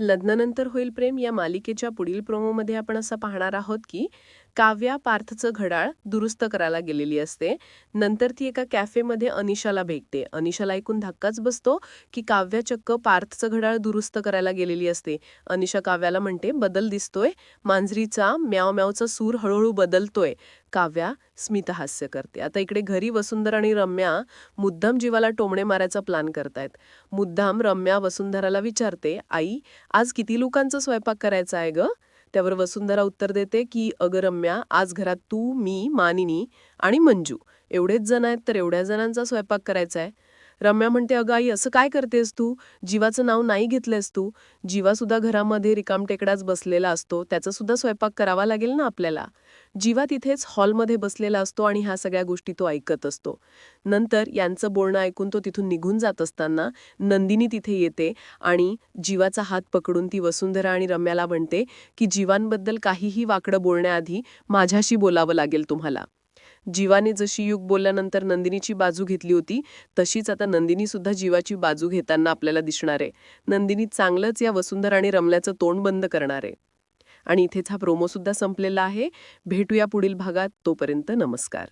लग्नानंतर होईल प्रेम या मालिकेच्या पुढील प्रोमोमध्ये आपण असं पाहणार आहोत की काव्या पार्थचं घडाळ दुरुस्त करायला गेलेली असते. नंतर ती एका कॅफेमध्ये अनिशाला भेटते. अनिशाला ऐकून धक्काच बसतो की काव्या चक्क पार्थचं घडाळ दुरुस्त करायला गेलेली असते. अनिशा काव्याला म्हणते बदल दिसतोय. मांजरीचा म्याव म्यावचा सूर हळूहळू बदलतोय. काव्या स्मितहास्य करते. आता इकडे घरी वसुंधरा आणि रम्या मुद्दाम जीवाला टोमणे मारायचा प्लॅन करतायत. मुद्दाम रम्या वसुंधराला विचारते आई आज किती लोकांचा स्वयंपाक करायचा आहे ग? त्यावर वसुंधरा उत्तर देते की अगं रम्या आज घरात तू मी मानिनी आणि मंजू एवढेच जण आहेत तर एवढ्या जणांचा स्वयंपाक करायचा आहे. रम्या म्हणते अगं आई असं काय करतेस तू? जीवाचं नाव नाही घेतलंस तू. जीवासुद्धा घरामध्ये रिकामटेकडाच बसलेला असतो. त्याचा सुद्धा स्वयंपाक करावा लागेल ना आपल्याला? जीवा तिथेच हॉलमध्ये बसलेला असतो आणि ह्या सगळ्या गोष्टी तो ऐकत असतो. नंतर यांचं बोलणं ऐकून तो तिथून निघून जात असताना नंदिनी तिथे येते आणि जीवाचा हात पकडून ती वसुंधरा आणि रम्याला म्हणते की जीवांबद्दल काहीही वाकडं बोलण्याआधी माझ्याशी बोलावं लागेल तुम्हाला. जीवाने जशी युग बोलल्यानंतर नंदिनीची बाजू घेतली होती तशीच आता नंदिनी सुद्धा जीवाची बाजू घेताना आपल्याला दिसणार आहे. नंदिनी चांगलंच या वसुंधरा आणि रमल्याचं तोंड बंद करणार आहे. आणि इथेच हा प्रोमो सुद्धा संपलेला आहे. भेटूया पुढील भागात. तोपर्यंत नमस्कार.